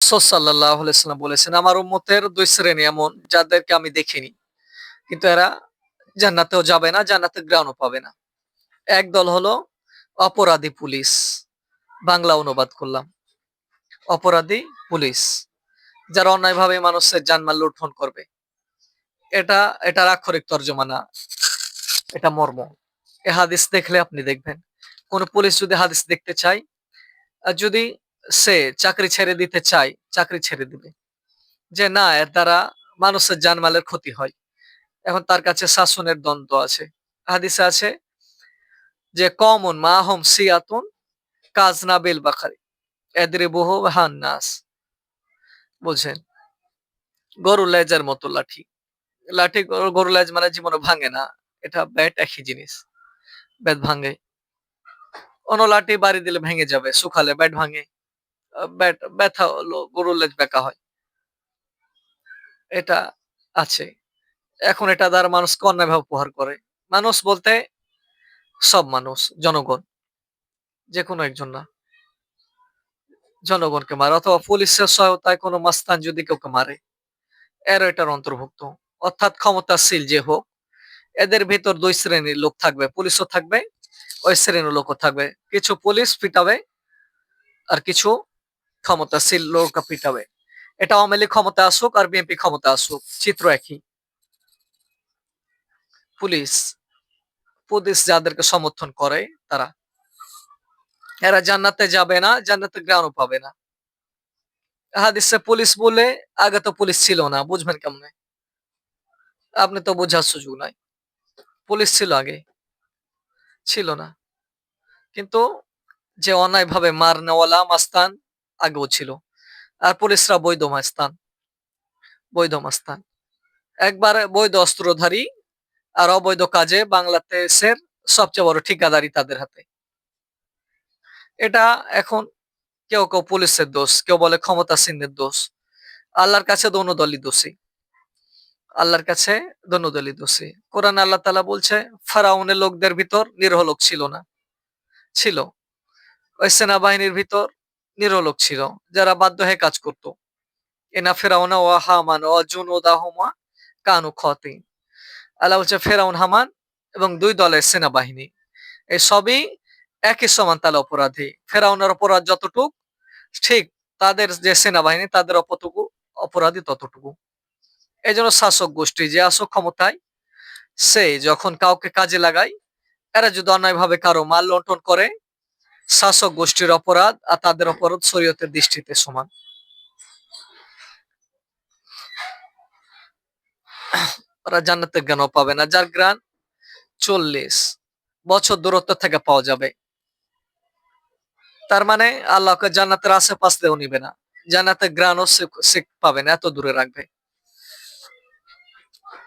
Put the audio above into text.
সাল্লাহ বলেছেন, আমার উম্মতের দুই শ্রেণি এমন, যাদেরকে আমি দেখিনি। কিন্তু এরা জান্নাতেও যাবে না, জান্নাতের গ্রাউন্ডও পাবে না। এক দল হলো অপরাধী পুলিশ। বাংলা অনুবাদ করলাম। অপরাধী পুলিশ, যারা অন্যায়ভাবে মানুষের জানমাল লুণ্ঠন করবে। এটা, এটার আক্ষরিক তর্জমা না এটা মর্ম। এ হাদিস দেখলে আপনি দেখবেন। কোন পুলিশ যদি হাদিস দেখতে চায়, আর যদি সে চাকরি ছেড়ে দিতে চায়, চাকরি ছেড়ে দিবে। যে না, এর দ্বারা মানুষের জানমালের ক্ষতি হয়। এখন তার কাছে শাসনের দ্বন্দ্ব আছে। হাদিসে আছে যে কমন মাহম সিয়াতুন কাজ না বেল বাখারি এদের বহু হান্নাস বুঝছেন? গরু লেজের মতো লাঠি। লাঠি গরু- লেজ মানে জীবনে ভাঙে না। এটা ব্যাট একই জিনিস। ব্যাট ভাঙে। অন্য লাঠি বাড়ি দিলে ভেঙে যাবে, শুকালে ব্যাট ভাঙে। ব্যথা হলো গরুর লেজ বেঁকা হয়। এটা আছে। এখন এটা দ্বারা মানুষকে অন্যায়ভাবে উপহার করে। মানুষ বলতে সব মানুষ, জনগণ যে কোনো একজন না। জনগণকে মারে, অথবা পুলিশের সহায়তায় কোনো মাস্তান যদি কাউকে মারে এর এটার অন্তর্ভুক্ত। অর্থাৎ ক্ষমতাশীল যে হোক, এদের ভিতর দুই শ্রেণির লোক থাকবে, পুলিশও থাকবে, ওই শ্রেণির লোকও থাকবে। কিছু পুলিশ পিটাবে, আর কিছু ক্ষমতাশীল লোক পিটাবে। এটা আওয়ামী লীগ ক্ষমতা আসুক আর বিএনপি ক্ষমতা আসুক, চিত্র একই। পুলিশ পুলিশ যাদেরকে সমর্থন করে তারা। এরা জান্নাতে যাবে না জান্নাতে গ্রাউন্ড পাবে না। হাদিসে পুলিশ বলে, আগে তো পুলিশ ছিল না, বুঝবেন কেমনে? আপনি তো বোঝার সুযোগ নাই। পুলিশ ছিল আগে, ছিল না। কিন্তু যে অন্যায়ভাবে মার নেওয়ালা মাস্তান আগেও ছিল। আর পুলিশরা বৈধ মাস্তান বৈধ মাস্তান একবারে বৈধ অস্ত্রধারী আর অবৈধ কাজে বাংলাদেশের সবচেয়ে বড় ঠিকাদারি তাদের হাতে। এটা এখন কেউ কেউ পুলিশের দোষ, কেউ বলে ক্ষমতাসীনদের দোষ। আল্লাহর কাছে দোনো দলই দোষী। আল্লাহর কাছে দোনো দলই দোষী। কোরআন আল্লাহ তালা বলছে, ফারাউনের লোকদের ভিতর নিরহ লোক ছিল না। ছিল। ওই সেনাবাহিনীর ভিতর নিরহ লোক ছিল, যারা বাধ্য হয়ে কাজ করত। এনা ফেরাউনা ও হামান ও জুন ও দাহমা কানু খতি। আল্লাহ বলছে, ফেরাউন, হামান এবং দুই দলের সেনাবাহিনী। এই সবই একই সমান তালে অপরাধী। ফেরাউনের অপরাধ যতটুক, ঠিক তাদের যে সেনাবাহিনী, তাদের অপটুকু অপরাধী ততটুকু। এই জন্য শাসক গোষ্ঠী যে আসক ক্ষমতায়, সে যখন কাউকে কাজে লাগায়, এরা যদি অন্যায়ভাবে কারও মাল লন্ঠন করে শাসক গোষ্ঠীর অপরাধ আর তাদের অপরাধ শরীয়তের দৃষ্টিতে সমান। ওরা জান্নাতের জ্ঞান পাবে না। যার জ্ঞান চল্লিশ বছর দূরত্ব থেকে পাওয়া যাবে। তার মানে আল্লাহকে জান্নাতের আশেপাশ দিয়েও নিবে না। জান্নাতের গ্রানও সে পাবে না, এত দূরে রাখবে।